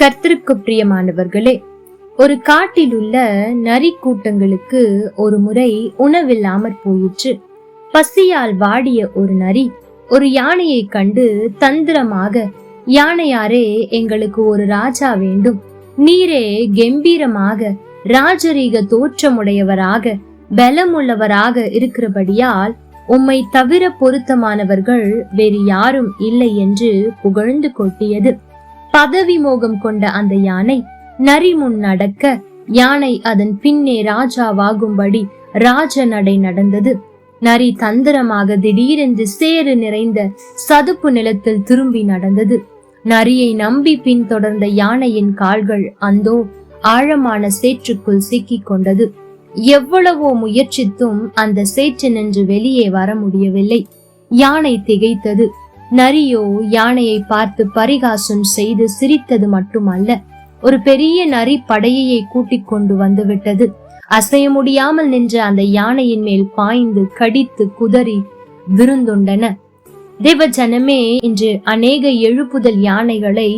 கர்த்தருக்கு பிரியமானவர்களே ஒரு காட்டில் உள்ள நரி கூட்டங்களுக்கு ஒரு முறை உணவில்லாமற் போயிற்று. பசியால் வாடிய ஒரு நரி ஒரு யானையை கண்டு தந்திரமாக யானையாரே எங்களுக்கு ஒரு ராஜா வேண்டும். நீரே கம்பீரமாக ராஜரீக தோற்றமுடையவராக பலமுள்ளவராக இருக்கிறபடியால் உம்மை தவிர பொருத்தமானவர்கள் வேறு யாரும் இல்லை என்று புகழ்ந்து கொட்டியது. பதவி மோகம் கொண்ட அந்த யானை நரி முன் நடக்க யானை அதன் பின்னே ராஜாவாகும்படி ராஜ நடை நடந்தது. நரி தந்திரமாக திடீரென்று சேறு நிறைந்த சதுப்பு நிலத்தில் திரும்பி நடந்தது. நரியை நம்பி பின்தொடர்ந்த யானையின் கால்கள் அந்தோ ஆழமான சேற்றுக்குள் சிக்கிக் கொண்டது. எவ்வளவோ முயற்சித்தும் அந்த சேற்று நின்று வெளியே வர முடியவில்லை. யானை திகைத்தது. நரியோ யானையை பார்த்து பரிகாசம் செய்து சிரித்தது மட்டுமல்ல ஒரு பெரிய நரி படையையை கூட்டிக் கொண்டு வந்துவிட்டது அசைய முடியாமல் நின்ற அந்த யானையின் மேல் பாய்ந்து கடித்து குதறி விருந்துண்டன. தேவ ஜனமே இன்று அநேக எழுப்புதல் யானைகளை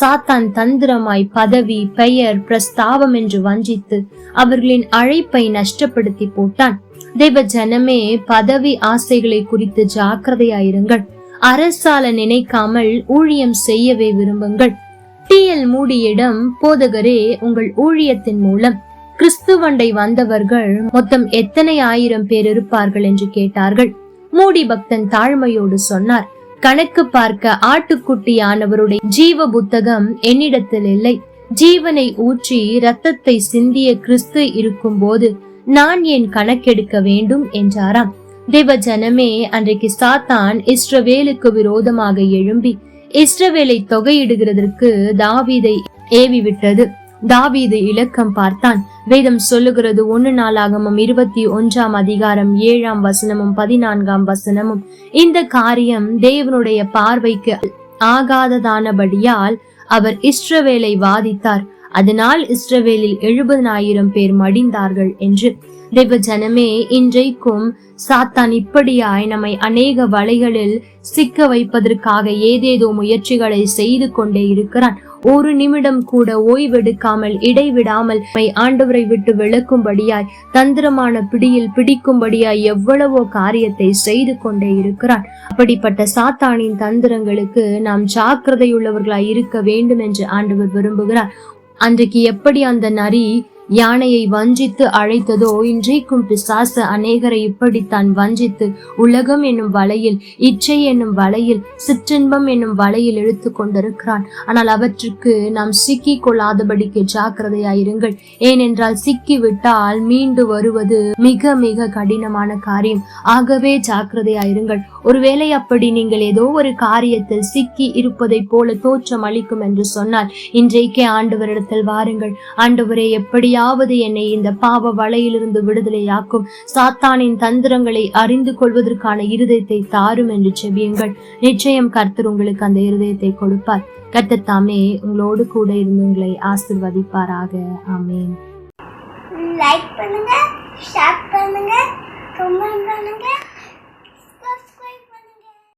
சாத்தான் தந்திரமாய் பதவி பெயர் பிரஸ்தாபம் என்று வஞ்சித்து அவர்களின் அழைப்பை நஷ்டப்படுத்தி போட்டான். தேவ ஜனமே பதவி ஆசைகளை குறித்து ஜாக்கிரதையாயிருங்கள். அரசால நினைக்காமல் ஊழியம் செய்யவே விரும்புங்கள். டி எல் மூடியிடம் போதகரே உங்கள் ஊழியத்தின் மூலம். கிறிஸ்துவண்டை வந்தவர்கள் மொத்தம் எத்தனை ஆயிரம் பேர் இருப்பார்கள் என்று கேட்டார்கள். மூடி பக்தன் தாழ்மையோடு சொன்னார். கணக்கு பார்க்க ஆட்டுக்குட்டியானவருடைய ஜீவ புத்தகம் என்னிடத்தில் இல்லை. ஜீவனை ஊற்றி ரத்தத்தை சிந்திய கிறிஸ்து இருக்கும்போது நான் ஏன் கணக்கெடுக்க வேண்டும்? என்றாராம். தேவ ஜனமே அன்றைக்கு சாத்தான் இஸ்ரவேலுக்கு விரோதமாக எழும்பி இஸ்ரவேலை தொகையிடுகிறதற்கு தாவீதை ஏவி விட்டது தாவீது இலக்கம் பார்த்தான். வேதம் சொல்லுகிறது ஒன்னு நாளாகமும் இருபத்தி ஒன்றாம் அதிகாரம் ஏழாம் வசனமும் பதினான்காம் வசனமும். இந்த காரியம் தேவனுடைய பார்வைக்கு ஆகாததானபடியால் அவர் இஸ்ரவேலை வாதித்தார். அதனால் இஸ்ரவேலில் எழுபதனாயிரம் பேர் மடிந்தார்கள் என்று. தேவ ஜனமே இன்றைக்கும் சாத்தான் இப்படியாய் நம்மை அநேக வலைகளில் சிக்க வைப்பதற்காக ஏதேதோ முயற்சிகளை செய்து கொண்டே இருக்கிறான். ஒரு நிமிடம் கூட ஓய்வெடுக்காமல் இடைவிடாமல் ஆண்டவரை விட்டு விளக்கும்படியாய் தந்திரமான பிடியில் பிடிக்கும்படியாய் எவ்வளவோ காரியத்தை செய்து கொண்டே இருக்கிறான். அப்படிப்பட்ட சாத்தானின் தந்திரங்களுக்கு நாம் ஜாக்கிரதையுள்ளவர்களாய் இருக்க வேண்டும் என்று ஆண்டவர் விரும்புகிறார். அன்றைக்கு எப்படி அந்த நரி யானையை வஞ்சித்து அழைத்ததோ இன்றைக்கும் பிசாச அநேகரை இப்படித்தான் வஞ்சித்து உலகம் என்னும் வலையில் இச்சை என்னும் வலையில் சிற்றின்பம் என்னும் வலையில் இழுத்து கொண்டிருக்கிறான். ஆனால் அவற்றுக்கு நாம் சிக்கி கொள்ளாதபடிக்கு ஜாக்கிரதையாயிருங்கள். ஏனென்றால் சிக்கி விட்டால் மீண்டு வருவது மிக மிக கடினமான காரியம். ஆகவே ஜாக்கிரதையாயிருங்கள். ஒருவேளை அப்படி நீங்கள் ஏதோ ஒரு காரியத்தில் சிக்கி இருப்பதை போல தோற்றம் அளிக்கும் என்று சொன்னால் இன்றைக்கே ஆண்டவரிடத்தில் வாருங்கள். ஆண்டவரே எப்படியாவது என்னை இந்த பாவ வலையிலிருந்து விடுதலையாக்கும். சாத்தானின் தந்திரங்களை அறிந்து கொள்வதற்கான இருதயத்தை தாரும் என்று செவியுங்கள் நிச்சயம் கர்த்தர் உங்களுக்கு அந்த இருதயத்தை கொடுப்பார். கர்த்தர் தாமே உங்களோடு கூட இருந்து உங்களை ஆசிர்வதிப்பாராக. ஆமேன். லைக் பண்ணுங்க ஷேர் பண்ணுங்க